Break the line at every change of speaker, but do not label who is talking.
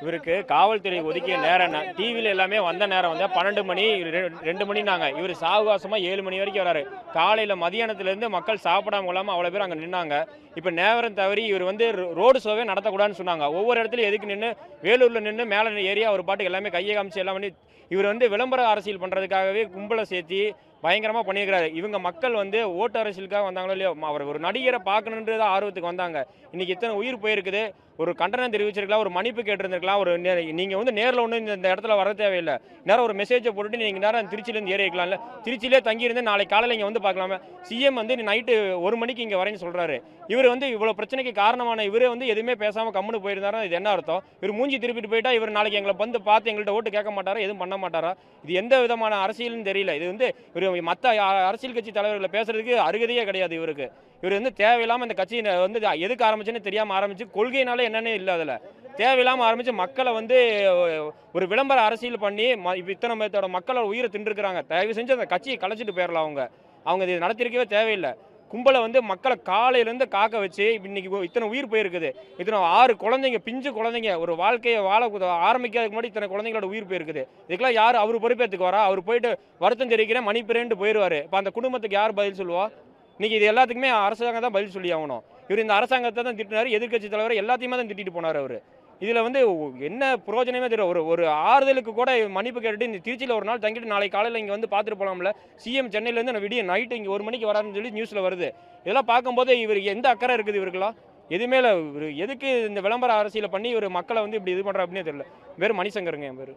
இவருக்கு காவல்துறை ஒதுக்கிய நேரம் டிவியில் எல்லாமே வந்த நேரம் வந்து பன்னெண்டு மணி ரெ- ரெண்டு நாங்கள் இவர் சாவகாசமாக ஏழு மணி வரைக்கும் வராரு. காலையில் மதியானத்துலேருந்து மக்கள் சாப்பிடாம இல்லாமல் அவ்வளோ பேர் அங்கே நின்னாங்க. இப்போ நேரம் தவறி இவர் வந்து ரோ- ரோடு ஷோவே நடத்தக்கூடாதுன்னு சொன்னாங்க. ஒவ்வொரு இடத்துலையும் எதுக்கு நின்று வேலூரில் நின்று மேலே ஏறி அவர் பாட்டுக்கு எல்லாமே கையை காமிச்சு எல்லாம் பண்ணி இவர் வந்து விளம்பர அரசியல் பண்ணுறதுக்காகவே கும்பலை சேர்த்து பயங்கரமாக பண்ணியிருக்கிறாரு. இவங்க மக்கள் வந்து ஓட்டு அரசியலுக்காக வந்தாங்களோ இல்லையோ அவர் ஒரு நடிகரை பார்க்கணுன்றது ஆர்வத்துக்கு வந்தாங்க. இன்றைக்கி இத்தனை உயிர் போயிருக்குது. ஒரு கண்டனம் தெரிவிச்சிருக்கலாம் ஒரு மன்னிப்பு கேட்டிருந்திருக்கலாம் ஒரு நே- வந்து நேரில் ஒன்றும் இந்த இடத்துல வர தேவையில்லை. நேரம் ஒரு மெசேஜை போட்டுட்டு நீங்கள் நேரம் திருச்சியிலேருந்து ஏறிக்கலாம்ல திருச்சியிலே தங்கியிருந்து நாளைக்கு காலையில் இங்கே வந்து பார்க்கலாமே. சிஎம் வந்து நைட்டு ஒரு மணிக்கு இங்கே வரேன்னு சொல்கிறாரு இவர் வந்து இவ்வளோ பிரச்சனைக்கு காரணமான இவரே வந்து எதுவுமே பேசாமல் கம்முன்னு போயிருந்தாரோ? இது என்ன அர்த்தம்? இவர் மூஞ்சி திருப்பிட்டு போயிட்டா இவர் நாளைக்கு எங்களை வந்து பார்த்து எங்கள்கிட்ட ஓட்டு கேட்க மாட்டாரா? எதுவும் பண்ண மாட்டாரா? இது எந்த விதமான அரசியல்னு தெரியல. இது வந்து இவர் மற்ற அரசியல் கட்சி தலைவர்களை பேசுறதுக்கு அருகதையே கிடையாது இவருக்கு. இவர் வந்து தேவையில்லாமல் இந்த கட்சி வந்து எதுக்கு ஆரம்பிச்சுன்னு தெரியாமல் ஆரம்பிச்சு கொள்கைனால என்னன்னு இல்லை அதில். தேவையில்லாமல் ஆரம்பிச்சு மக்களை வந்து ஒரு விளம்பர அரசியல் பண்ணி ம இத்தனை பேர்த்தோட மக்களோட உயிரை தின்றுருக்குறாங்க தயவு செஞ்சு அந்த கட்சியை கலைச்சிட்டு போயிடலாம் அவங்க. அவங்க இது நடத்திருக்கவே தேவையில்லை. கும்பலை வந்து மக்களை காலையிலேருந்து காக்க வச்சு இன்னைக்கு இத்தனை உயிர் போயிருக்குது. இத்தனை ஆறு குழந்தைங்க பிஞ்சு குழந்தைங்க ஒரு வாழ்க்கையை வாழ ஆரம்பிக்கிறதுக்கு முன்னாடி இத்தனை குழந்தைங்களோட உயிர் போயிருக்குது. இதுக்கெல்லாம் யார் அவர் பொறுப்பேற்றுக்கு வரா? அவர் போயிட்டு வருத்தம் தெரிவிக்கிறேன் மணிப்பிரேன்ட்டு போயிடுவார் இப்போ அந்த குடும்பத்துக்கு யார் பதில் சொல்லுவா? இன்னைக்கு இது எல்லாத்துக்குமே அரசாங்கம் தான் பதில் சொல்லி ஆகணும். இவர் இந்த அரசாங்கத்தை தான் திட்டினார் எதிர்க்கட்சி தலைவர் எல்லாத்தையுமே தான் திட்டிட்டு போனார் அவர். இதில் வந்து என்ன பிரயோஜனமே தெரியல. ஒரு ஒரு ஆறுதலுக்கு கூட மன்னிப்பு கேட்டுட்டு இந்த திருச்சியில் ஒரு நாள் தங்கிட்டு நாளைக்கு காலையில் இங்கே வந்து பார்த்துட்டு போகலாம்ல சிஎம் சென்னையிலேருந்து நான் விடிய நைட்டு இங்கே ஒரு மணிக்கு வராருன்னு சொல்லி நியூஸில் வருது. இதெல்லாம் பார்க்கும்போது இவருக்கு எந்த அக்கறை இருக்குது இவருக்கெல்லாம்? எதுவுமே இல்லை. இவர் எதுக்கு இந்த விளம்பர அரசியலை பண்ணி இவர் மக்களை வந்து இப்படி இது பண்ணுறா அப்படின்னே தெரியல. வேறு மணிசங்கருங்க என் பேர்